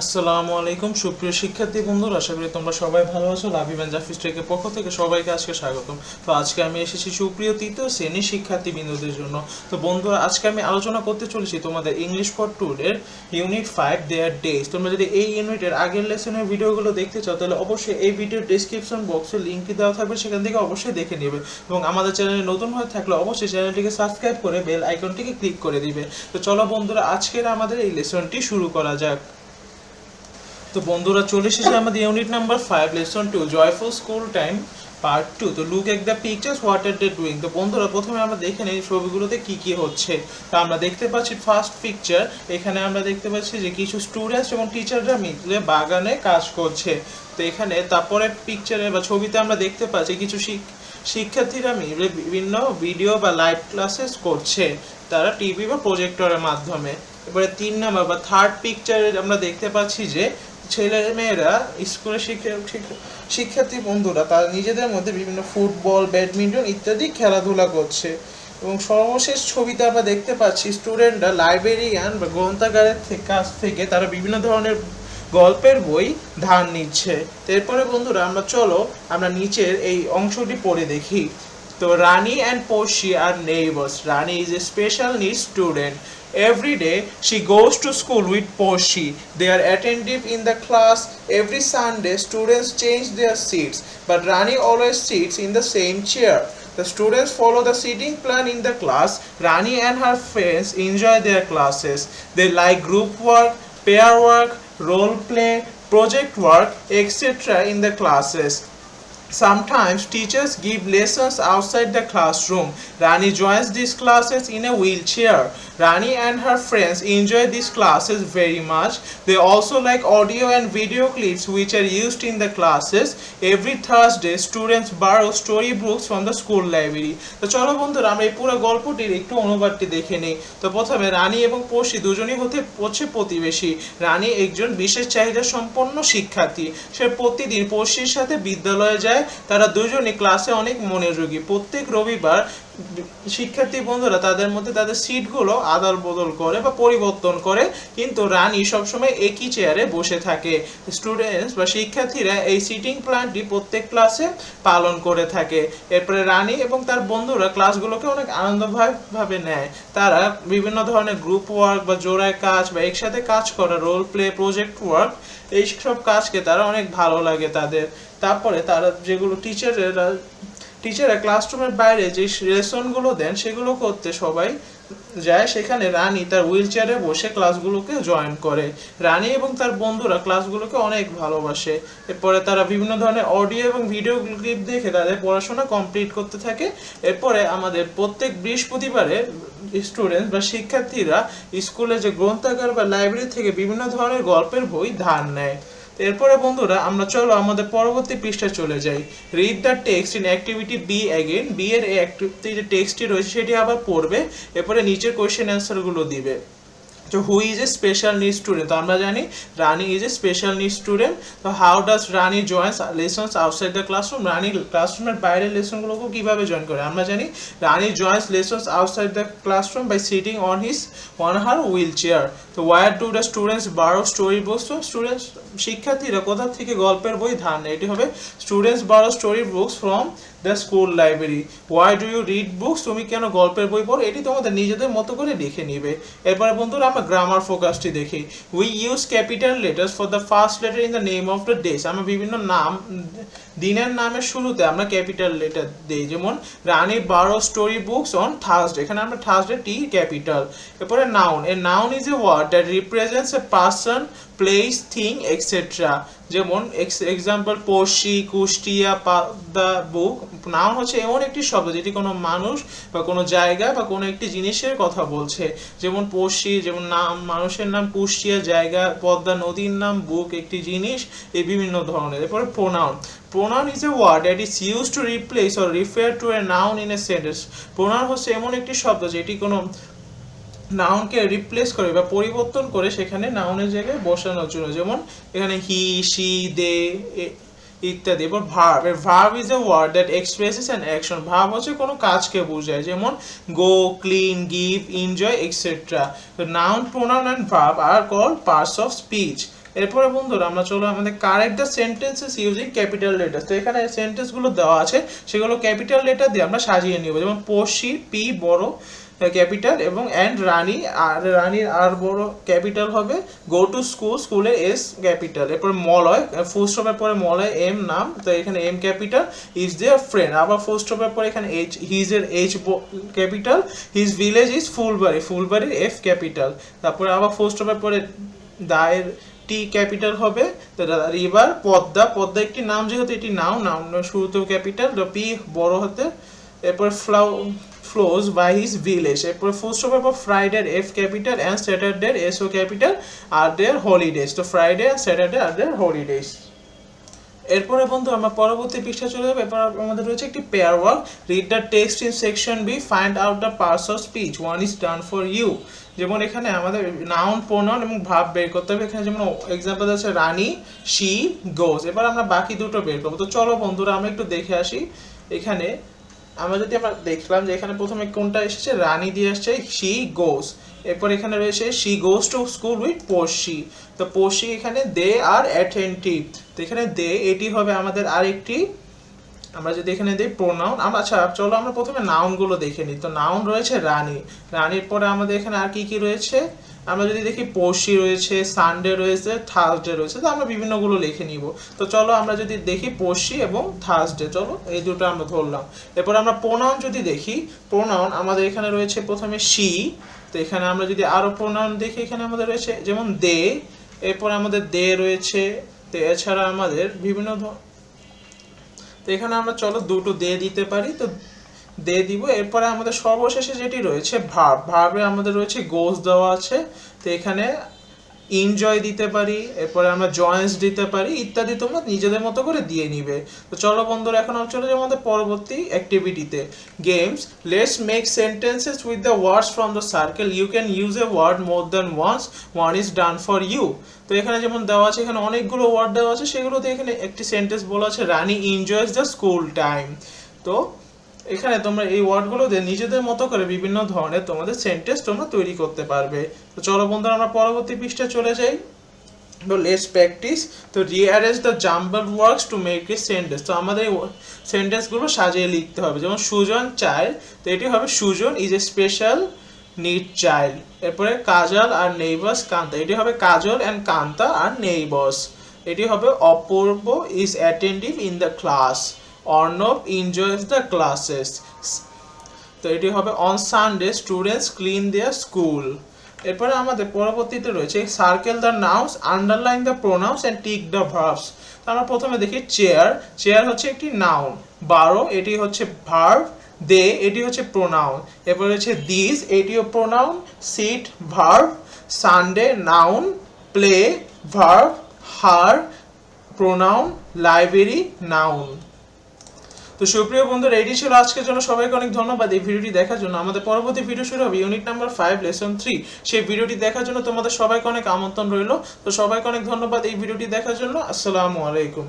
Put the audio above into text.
আসসালামু আলাইকুম, সুপ্রিয় শিক্ষার্থী বন্ধুরা, আশা করি তোমরা সবাই ভালো আছো। লাভিবান জাফিস টেকের পক্ষ থেকে সবাইকে আজকে স্বাগতম। তো আজকে আমি এসেছি সুপ্রিয় তৃতীয় শ্রেণির শিক্ষার্থী বিন্দুদের জন্য। তো বন্ধুরা, আজকে আমি আলোচনা করতে চলেছি তোমাদের ইংলিশ ফর টুডের ইউনিট ফাইভ দেয়ার ডেজ তোমরা যদি এই ইউনিটের আগের লেসনের ভিডিওগুলো দেখতে চাও, তাহলে অবশ্যই এই ভিডিওর ডিসক্রিপশন বক্সে লিঙ্কটি দেওয়া থাকবে, সেখান থেকে অবশ্যই দেখে নেবে। এবং আমাদের চ্যানেলে নতুন হয়ে থাকলে অবশ্যই চ্যানেলটিকে সাবস্ক্রাইব করে বেল আইকনটিকে ক্লিক করে দিবে। তো চলো বন্ধুরা, আজকের আমাদের এই লেসনটি শুরু করা যাক। তো বন্ধুরা, চলে এসেছে আমাদের unit number five lesson two joyful school time part two তো look at the pictures what are they doing তো বন্ধুরা, প্রথমে আমরা দেখে নিই ছবিগুলোতে কি কি হচ্ছে। তো আমরা দেখতে পাচ্ছি ফার্স্ট পিকচার এখানে আমরা দেখতে পাচ্ছি যে কিছু স্টুডেন্টস এবং টিচাররা মিলে বাগানে কাজ করছে। তো এখানে তারপরে পিকচারে বা ছবিতে আমরা দেখতে পাচ্ছি কিছু শিক- শিক্ষার্থীরা মিলে বিভিন্ন ভিডিও বা লাইভ ক্লাসেস করছে, তারা টিভি বা প্রজেক্টরের মাধ্যমে। এবারে তিন নাম্বার বা থার্ড পিকচারে আমরা দেখতে পাচ্ছি যে ছেলে মেয়েরা শিক্ষা- শিক্ষার্থী বন্ধুরা, তারা নিজেদের মধ্যে বিভিন্ন ফুটবল, ব্যাডমিন্টন ইত্যাদি খেলাধুলা করছে। এবং সর্বশেষ ছবিতে আমরা দেখতে পাচ্ছি স্টুডেন্টরা লাইব্রেরিয়ান বা গ্রন্থাগারের কাছ থেকে তারা বিভিন্ন ধরনের গল্পের বই ধার নিচ্ছে। এরপরে বন্ধুরা আমরা চলো আমরা নিচের এই অংশটি পড়ে দেখি। So Rani and Poshi are neighbors. Rani is a special needs student. Every day she goes to school with Poshi. They are attentive in the class. Every Sunday students change their seats, but Rani always sits in the same chair. The students follow the seating plan in the class. Rani and her friends enjoy their classes. They like group work, pair work, role play, project work, etc. in the classes. Sometimes teachers give lessons outside the classroom. Rani joins these classes in a wheelchair. Rani and her friends enjoy these classes very much. They also like audio and video clips which are used in the classes. Every Thursday, students borrow storybooks from the school library. তো চলো বন্ধুরা আমরা এই পুরো গল্পটির একটু অনুবাদটি দেখে নিই তো প্রথমে রানী এবং পড়শি দুজনই হতে হচ্ছে প্রতিবেশী রানী একজন বিশেষ চাহিদা সম্পন্ন শিক্ষার্থী সে প্রতিদিন পড়শির সাথে বিদ্যালয়ে যায় তারা দুজনই ক্লাসে অনেক মনোযোগী প্রত্যেক রবিবার শিক্ষার্থী বন্ধুরা, তাদের মধ্যে তাদের সিটগুলো আদাল বদল করে বা পরিবর্তন করে, কিন্তু রানী সবসময় একই চেয়ারে বসে থাকে। স্টুডেন্টস বা শিক্ষার্থীরা এই সিটিং প্ল্যানটি প্রত্যেক ক্লাসে পালন করে থাকে। এরপরে রানী এবং তার বন্ধুরা ক্লাসগুলোকে অনেক আনন্দভাবে নেয়। তারা বিভিন্ন ধরনের গ্রুপ ওয়ার্ক বা জোড়ায় কাজ বা একসাথে কাজ করা রোল প্লে প্রজেক্ট ওয়ার্ক এইসব কাজকে তারা অনেক ভালো লাগে তাদের। তারপরে তারা যেগুলো টিচারেরা টিচাররা ক্লাসরুমের বাইরে যে লেসনগুলো দেন, সেগুলো করতে সবাই যায়। সেখানে রানী তার হুইল চেয়ারে বসে ক্লাসগুলোকে জয়েন করে। রানী এবং তার বন্ধুরা ক্লাসগুলোকে অনেক ভালোবাসে। এরপরে তারা বিভিন্ন ধরনের অডিও এবং ভিডিও ক্লিপ দেখে তাদের পড়াশোনা কমপ্লিট করতে থাকে। এরপরে আমাদের প্রত্যেক বৃহস্পতিবারে স্টুডেন্ট বা শিক্ষার্থীরা স্কুলে যে গ্রন্থাগার বা লাইব্রেরি থেকে বিভিন্ন ধরনের গল্পের বই ধার নেয়। এরপরে বন্ধুরা, আমরা চলো আমাদের পরবর্তী পৃষ্ঠায় চলে যাই। Read the text in activity B again B এর activity যে টেক্সটটি রয়েছে, সেটি আবার পড়বে। এরপরে নিচের কোয়েশ্চেন অ্যান্সারগুলো দিবে। তো who is a special need student তো আমরা জানি Rani is a special need student তো how does Rani joins lessons outside the classroom Rani ক্লাসরুমের বাইরের লেসনগুলোকে কীভাবে জয়েন করে? আমরা জানি Rani joins lessons outside the classroom by sitting on his on her wheelchair তো where do the students borrow story books তো স্টুডেন্টস শিক্ষার্থীরা কোথা থেকে গল্পের বই ধার নেয়? এটি হবে students borrow story books from the school library why do you read books তুমি কেন গল্পের বই পড়ো? এটি তোমাদের নিজেদের মতো করে লিখে নিবে। এরপরে বন্ধুরা, আমরা গ্রামার ফোকাসটি দেখি। We use capital letters for the first letter in the name of the days আমরা বিভিন্ন নাম, দিনের নামের শুরুতে আমরা ক্যাপিটাল লেটার দিই। যেমন, রানী বারো স্টোরি বুকস অন থার্সডে এখানে আমরা থার্সডে টি ক্যাপিটাল এরপরে noun a noun is a word that represents a person place thing etcetera যেমন এক্সাম্পল পড়শি, কুষ্টিয়া পাদা বুক নাউন হচ্ছে এমন একটি শব্দ যেটি কোনো মানুষ বা কোনো জায়গা বা কোনো একটি জিনিসের কথা বলছে। যেমন, পড়শি, যেমন নাম, মানুষের নাম কুষ্টিয়া, জায়গা, পদ্মা, নদীর নাম, বুক, একটি জিনিস এই বিভিন্ন ধরনের। এরপরে pronoun pronoun is a word that is use to replace or refer to a noun in a sentence pronoun হচ্ছে এমন একটি শব্দ যেটি কোনো নাউনকে রিপ্লেস করে বা পরিবর্তন করে সেখানে নাউনের জায়গায় বসানোর জন্য, যেমন এখানে হি সি দে ইত্যাদি। এবার ভার্ব এর verb is a word that expresses an action verb হচ্ছে কোনো কাজকে বোঝায়, যেমন go clean give enjoy etcetera তো noun pronoun and verb are called parts of speech এরপরে বন্ধুরা, আমরা চলো আমাদের correct the sentences using capital letter তো এখানে সেন্টেন্সগুলো দেওয়া আছে, সেগুলো ক্যাপিটাল লেটার দিয়ে আমরা সাজিয়ে নিব। যেমন পশি পি, বড় ক্যাপিটাল এবং অ্যান্ড রানী, আর রানির আর বড় ক্যাপিটাল হবে গো টু স্কুল স্কুলে এস ক্যাপিটাল এরপর মলয় ফুল স্টপের পরে মলয় এম নাম, তো এখানে M capital is their friend আবার ফুল স্টপের পরে এখানে এইচ হিজ এর H capital his village is Phulbari ফুলবাড়ির F capital তারপরে আবার ফুল স্টপের পরে দায়ের টি ক্যাপিটাল হবে রিভার পদ্মা পদ্মা একটি নাম, যেহেতু এটি নাও, নাম, শুরুতেও ক্যাপিটাল পি বড় হতে, এরপর flow flows by his village এরপর স্টপের পর Friday F capital and Saturday S O capital are their holidays তো Friday and Saturday are their holidays এরপরে বন্ধু, আমরা পরবর্তী পৃষ্ঠা চলে যাব। এরপর আমাদের রয়েছে একটি pair work read the text in section B find out the parts of speech one is done for you যেমন এখানে আমাদের নাউন প্রোনাউন এবং ভাব বের করতে হবে। এখানে যেমন এক্সাম্পল আছে, রানী শি গোজ এবার আমরা বাকি দুটো বের করব। তো চলো বন্ধুরা, আমরা একটু দেখে আসি। এখানে আমরা যদি আমরা দেখলাম যে এখানে প্রথমে কোনটা এসেছে? রানী দিয়ে আসছে শি গোস এরপর এখানে রয়েছে she goes to school with Porshi তো পড়শি এখানে দে আর অ্যাটেন্টিভ তো এখানে দে এটি হবে আমাদের আরেকটি আমরা যদি এখানে দিই প্রোনাউন আমরা আচ্ছা চলো আমরা প্রথমে নাউনগুলো দেখে নিই। তো নাউন রয়েছে রানী। রানীর পরে আমাদের এখানে আর কি কি রয়েছে? আমরা যদি দেখি পড়শি রয়েছে, সানডে রয়েছে, থার্সডে রয়েছে, তো আমরা বিভিন্নগুলো লিখে নিব। তো চলো আমরা যদি দেখি পড়শি এবং থার্সডে, চলো এই দুটো আমরা ধরলাম। এরপর আমরা প্রোনাউন যদি দেখি প্রোনাউন আমাদের এখানে রয়েছে প্রথমে শি তো এখানে আমরা যদি আরও প্রোনাউন দেখি, এখানে আমাদের রয়েছে, যেমন দে, এরপর আমাদের দে রয়েছে, তো এছাড়া আমাদের বিভিন্ন তো এখানে আমরা চলো দুটো দিয়ে দিতে পারি, তো দিয়ে দিব। এরপরে আমাদের সর্বশেষে যেটি রয়েছে ভাব, ভাবে আমাদের রয়েছে গোস দেওয়া আছে। তো এখানে এনজয় দিতে পারি, এরপরে আমরা জয়েন্টস দিতে পারি, ইত্যাদি তোমরা নিজেদের মতো করে দিয়ে নিবে। তো চলো বন্ধুরা, এখন চলে যাব আমাদের পরবর্তী অ্যাক্টিভিটিতে games let's make sentences with the words from the circle you can use a word more than once one is done for you তো এখানে যেমন দেওয়া আছে, এখানে অনেকগুলো ওয়ার্ড দেওয়া আছে, সেগুলোতে এখানে একটি সেন্টেন্স বলা আছে Rani enjoys the school time তো এখানে তোমরা এই ওয়ার্ডগুলো দিয়ে নিজেদের মতো করে বিভিন্ন ধরনের তোমাদের সেন্টেন্স তোমরা তৈরি করতে পারবে। তো চলো বন্ধুরা, আমরা পরবর্তী পৃষ্ঠায় চলে যাই। তো let's practice to rearrange the jumble words to make a sentence তো আমাদের এই সেন্টেন্সগুলো সাজিয়ে লিখতে হবে। যেমন সুজন চাইল্ড তো এটি হবে Sujon is a special need child এরপরে কাজল আর নেইবার্স কান্তা। এটি হবে কাজল অ্যান্ড কান্তা আর নেইবার্স এটি হবে Apurba is attentive in the class Arnab enjoys the classes তো এটি হবে on Sunday students clean their school এরপরে আমাদের পরবর্তীতে রয়েছে circle the nouns underline the pronouns and tick the verbs তো আমরা প্রথমে দেখি চেয়ার চেয়ার হচ্ছে একটি নাউন বারো এটি হচ্ছে ভার্ব দে এটি হচ্ছে প্রোনাউন এরপরে হচ্ছে দিস এটিও pronoun sit verb Sunday noun play verb her pronoun library noun তো সুপ্রিয় বন্ধুরা, এটি ছিল আজকের জন্য। সবাইকে অনেক ধন্যবাদ এই ভিডিওটি দেখার জন্য। আমাদের পরবর্তী ভিডিও শুরু হবে unit number five lesson three সেই ভিডিওটি দেখার জন্য তোমাদের সবাইকে অনেক আমন্ত্রণ রইল। তো সবাইকে অনেক ধন্যবাদ এই ভিডিওটি দেখার জন্য। আসসালামু আলাইকুম।